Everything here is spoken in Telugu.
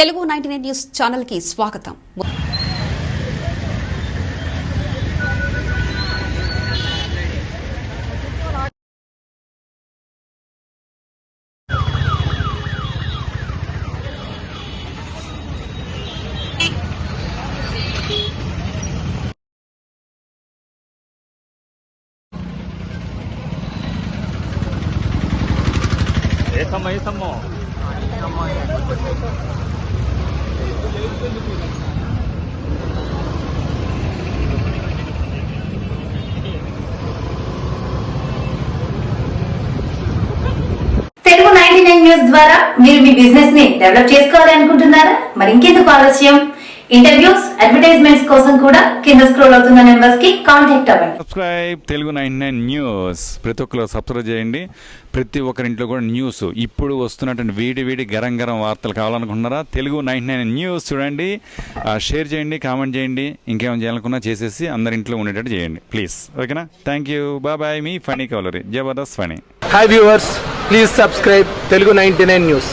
తెలుగు నైన్టీ నైన్ న్యూస్ ఛానల్కి స్వాగతం Esamma Esamma Telugu ninety nine news ద్వారా మీరు మీ బిజినెస్ని డెవలప్ చేసుకోవాలి అనుకుంటున్నారా? మరి ఇంకెందుకు ఆలస్యం? ఇంటర్వ్యూస్ అడ్వర్టైజ్మెంట్స్ కోసం కూడా కింద స్క్రోల్ అవుతున్న నెంబర్స్కి కాంటాక్ట్ అవ్వండి. Subscribe Telugu nine nine news. ప్రతి ఒక్కరు సబ్స్క్రైబ్ చేయండి. ప్రతి ఒక్కరింట్లో కూడా న్యూస్. ఇప్పుడు వస్తున్నటువంటి వీడి వీడి గరం గరం వార్తలు కావాలనుకుంటున్నారా? తెలుగు నైన్ నైన్ న్యూస్ చూడండి. షేర్ చేయండి కామెంట్ చేయండి. ఇంకేమైనా చేయాలనుకున్నా చేసేసి అందరి ఇంట్లో ఉండేటట్టు చేయండి. ప్లీజ్ ఓకేనా? థ్యాంక్ యూ బాయ్ మీ funny కవలరీ Jabardasth funny hi viewers please subscribe Telugu ninety nine news.